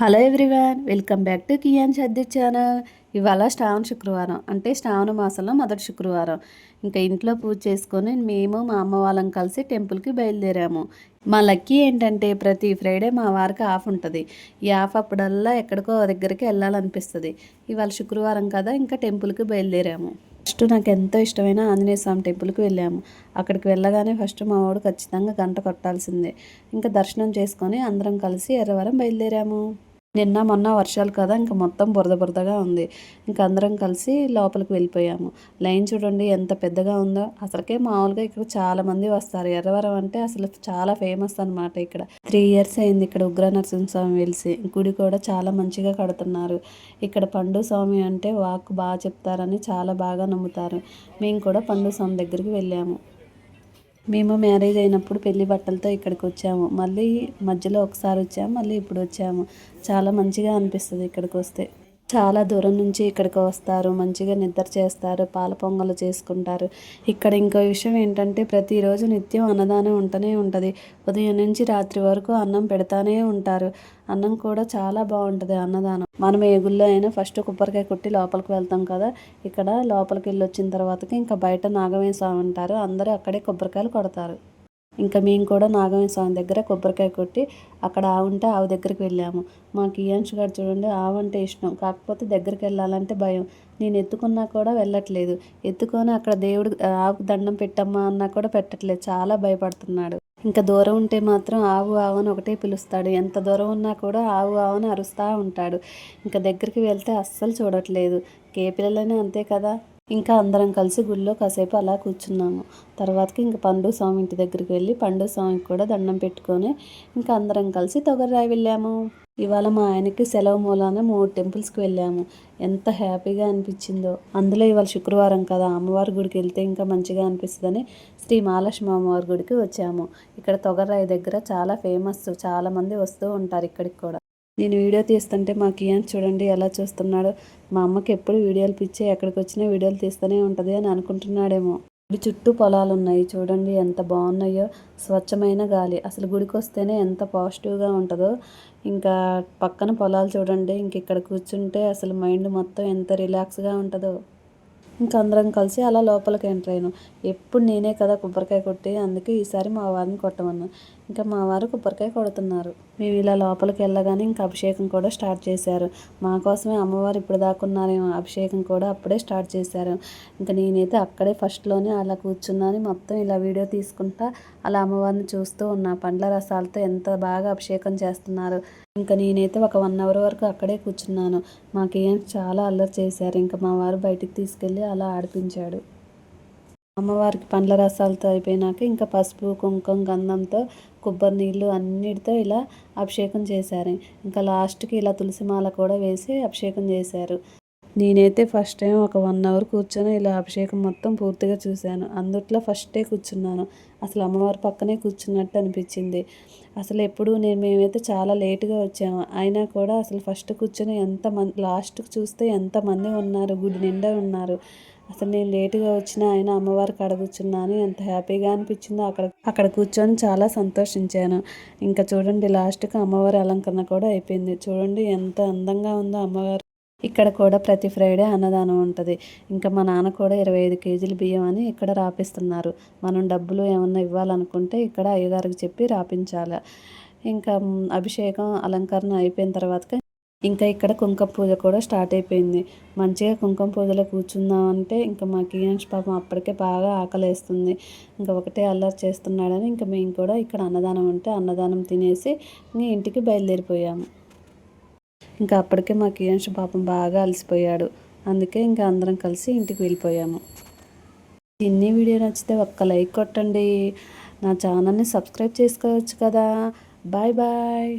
Hello everyone welcome back to Kian సద్ది channel. ఇవాళ శ్రావణ శుక్రవారం అంటే శ్రావణ మాసంలో మొదటి శుక్రవారం. ఇంకా ఇంట్లో పూజ చేసుకొని మేము మా అమ్మ వాళ్ళం కలిసి టెంపుల్కి బయలుదేరాము. మా లక్కీ ఏంటంటే ప్రతి ఫ్రైడే మా వారికి ఆఫ్ ఉంటుంది. ఈ ఆఫ్ అప్పుడల్లా ఎక్కడికో దగ్గరికి వెళ్ళాలనిపిస్తుంది. ఇవాళ శుక్రవారం కదా ఇంకా టెంపుల్కి బయలుదేరాము. ఫస్ట్ నాకు ఎంతో ఇష్టమైన ఆంజనేయ స్వామి టెంపుల్కి వెళ్ళాము. అక్కడికి వెళ్ళగానే ఫస్ట్ మా వాడు ఖచ్చితంగా గంట కొట్టాల్సిందే. ఇంకా దర్శనం చేసుకొని అందరం కలిసి ఎర్రవరం బయలుదేరాము. నిన్న మొన్న వర్షాలు కదా ఇంకా మొత్తం బురద బురదగా ఉంది. ఇంకా అందరం కలిసి లోపలికి వెళ్ళిపోయాము. లైన్ చూడండి ఎంత పెద్దగా ఉందో. అసలుకే మామూలుగా ఇక్కడ చాలా మంది వస్తారు. ఎర్రవరం అంటే అసలు చాలా ఫేమస్ అనమాట ఇక్కడ. త్రీ ఇయర్స్ అయింది ఇక్కడ ఉగ్ర నరసింహస్వామి వెలిసి. గుడి కూడా చాలా మంచిగా కడుతున్నారు. ఇక్కడ పండు స్వామి అంటే వాక్ బాగా చెప్తారని చాలా బాగా నమ్ముతారు. మేము కూడా పండు స్వామి దగ్గరికి వెళ్ళాము. మేము మ్యారేజ్ అయినప్పుడు పెళ్ళి బట్టలతో ఇక్కడికి వచ్చాము. మళ్ళీ మధ్యలో ఒకసారి వచ్చాము మళ్ళీ ఇప్పుడు వచ్చాము. చాలా మంచిగా అనిపిస్తుంది ఇక్కడికి వస్తే. చాలా దూరం నుంచి ఇక్కడికి వస్తారు మంచిగా నిద్ర చేస్తారు పాల పొంగలు చేసుకుంటారు. ఇక్కడ ఇంకో విషయం ఏంటంటే ప్రతిరోజు నిత్యం అన్నదానం ఉంటూనే ఉంటుంది. ఉదయం నుంచి రాత్రి వరకు అన్నం పెడతానే ఉంటారు. అన్నం కూడా చాలా బాగుంటుంది అన్నదానం. మనం ఏ గుళ్ళో అయినా ఫస్ట్ కొబ్బరికాయ కొట్టి లోపలికి వెళ్తాం కదా ఇక్కడ లోపలికి వెళ్ళి వచ్చిన తర్వాతకి ఇంకా బయట నాగమేశ్వరం ఉంటారు. అందరూ అక్కడే కొబ్బరికాయలు కొడతారు. ఇంకా మేము కూడా నాగమ్మ స్వామి దగ్గర కొబ్బరికాయ కొట్టి అక్కడ ఆవు ఉంటే ఆవు దగ్గరికి వెళ్ళాము. మాకు ఇయాన్ష్ గారు చూడండి ఆవు అంటే ఇష్టం. కాకపోతే దగ్గరికి వెళ్ళాలంటే భయం. నేను ఎత్తుకున్నా కూడా వెళ్ళట్లేదు. ఎత్తుకొని అక్కడ దేవుడు ఆవుకు దండం పెట్టమ్మా అన్నా కూడా పెట్టట్లేదు. చాలా భయపడుతున్నాడు. ఇంకా దూరం ఉంటే మాత్రం ఆవు ఆవు అని ఒకటే పిలుస్తాడు. ఎంత దూరం ఉన్నా కూడా ఆవు ఆవు అని అరుస్తూ ఉంటాడు. ఇంకా దగ్గరికి వెళ్తే అస్సలు చూడట్లేదు. కే పిల్లలైనా అంతే కదా? ఇంకా అందరం కలిసి గుళ్ళో కాసేపు అలా కూర్చున్నాము. తర్వాతకి ఇంకా పండు స్వామి ఇంటి దగ్గరికి వెళ్ళి పండు స్వామికి కూడా దండం పెట్టుకొని ఇంకా అందరం కలిసి తొగర్రాయి వెళ్ళాము. ఇవాళ మా ఆయనకి సెలవు మూలాన మూడు టెంపుల్స్కి వెళ్ళాము. ఎంత హ్యాపీగా అనిపించిందో. అందులో ఇవాళ శుక్రవారం కదా అమ్మవారి గుడికి వెళ్తే ఇంకా మంచిగా అనిపిస్తుందని శ్రీ మహాలక్ష్మి అమ్మవారి గుడికి వచ్చాము. ఇక్కడ తొగర్రాయి దగ్గర చాలా ఫేమస్ చాలామంది వస్తూ ఉంటారు ఇక్కడికి కూడా. నేను వీడియో తీస్తుంటే మా కియాన్ చూడండి ఎలా చూస్తున్నాడు. మా అమ్మకి ఎప్పుడు వీడియోలు పిచ్చి ఎక్కడికి వచ్చినా వీడియోలు తీస్తూనే ఉంటుంది అని అనుకుంటున్నాడేమో. గుడి చుట్టూ పొలాలు ఉన్నాయి చూడండి ఎంత బాగున్నాయో. స్వచ్ఛమైన గాలి. అసలు గుడికి వస్తేనే ఎంత పాజిటివ్గా ఉంటుందో. ఇంకా పక్కన పొలాలు చూడండి. ఇంక ఇక్కడ కూర్చుంటే అసలు మైండ్ మొత్తం ఎంత రిలాక్స్గా ఉంటుందో. ఇంకా అందరం కలిసి అలా లోపలికి ఎంటర్ అయ్యాను ఎప్పుడు నేనే కదా కొబ్బరికాయ కొట్టి అందుకే ఈసారి మా వారిని కొట్టమన్నాను ఇంకా మా వారు కొబ్బరికాయ కొడుతున్నారు. మేము ఇలా లోపలికి వెళ్ళగానే ఇంకా అభిషేకం కూడా స్టార్ట్ చేశారు. మా కోసమే అమ్మవారు ఇప్పుడు దాకున్నారేమో అభిషేకం కూడా అప్పుడే స్టార్ట్ చేశారు. ఇంకా నేనైతే అక్కడే ఫస్ట్లోనే అలా కూర్చున్నాను. మొత్తం ఇలా వీడియో తీసుకుంటా అలా అమ్మవారిని చూస్తూ ఉన్నా. పండ్ల రసాలతో ఎంత బాగా అభిషేకం చేస్తున్నారు. ఇంకా నేనైతే ఒక వన్ అవర్ వరకు అక్కడే కూర్చున్నాను. మాకేం చాలా అల్లరి చేశారు. ఇంకా మా వారు బయటికి తీసుకెళ్ళి అలా ఆడిపించాడు. అమ్మవారికి పండ్ల రసాలతో అయిపోయినాక ఇంకా పసుపు కుంకుమ గంధంతో కొబ్బరి నీళ్ళు అన్నిటితో ఇలా అభిషేకం చేశారు. ఇంకా లాస్ట్కి ఇలా తులసి మాల కూడా వేసి అభిషేకం చేశారు. నేనైతే ఫస్ట్ టైం ఒక వన్ అవర్ కూర్చొని ఇలా అభిషేకం మొత్తం పూర్తిగా చూశాను. అందుట్లో ఫస్టే కూర్చున్నాను. అసలు అమ్మవారి పక్కనే కూర్చున్నట్టు అనిపించింది. అసలు ఎప్పుడు నేను మేమైతే చాలా లేటుగా వచ్చాము. అయినా కూడా అసలు ఫస్ట్ కూర్చొని ఎంత మంది లాస్ట్కి చూస్తే ఎంతమంది ఉన్నారు గుడి నిండా ఉన్నారు. అసలు నేను లేటుగా వచ్చిన ఆయన అమ్మవారి కాడ కూర్చున్నాను ఎంత హ్యాపీగా అనిపించిందో అక్కడ అక్కడ కూర్చొని చాలా సంతోషించాను. ఇంకా చూడండి లాస్ట్కి అమ్మవారి అలంకరణ కూడా అయిపోయింది. చూడండి ఎంత అందంగా ఉందో అమ్మవారు. ఇక్కడ కూడా ప్రతి ఫ్రైడే అన్నదానం ఉంటుంది. ఇంకా మా నాన్న కూడా ఇరవై ఐదు కేజీలు బియ్యం అని ఇక్కడ రాపిస్తున్నారు. మనం డబ్బులు ఏమన్నా ఇవ్వాలనుకుంటే ఇక్కడ అయ్యగారికి చెప్పి రాపించాలి. ఇంకా అభిషేకం అలంకరణ అయిపోయిన తర్వాత ఇంకా ఇక్కడ కుంకుమ పూజ కూడా స్టార్ట్ అయిపోయింది. మంచిగా కుంకుమ పూజలో కూర్చుందాం అంటే ఇంకా మా కియాన్స్ పాపం అప్పటికే బాగా ఆకలేస్తుంది. ఇంకా ఒకటే అల్లరి చేస్తున్నాడని ఇంకా మేము కూడా ఇక్కడ అన్నదానం ఉంటే అన్నదానం తినేసి ఇంటికి బయలుదేరిపోయాము. ఇంకా అప్పటికే మా కియాన్స్ పాపం బాగా అలసిపోయాడు. అందుకే ఇంకా అందరం కలిసి ఇంటికి వెళ్ళిపోయాము. ఇన్ని వీడియో నచ్చితే ఒక్క లైక్ కొట్టండి. నా ఛానల్ని సబ్స్క్రైబ్ చేసుకోవచ్చు కదా. Bye bye.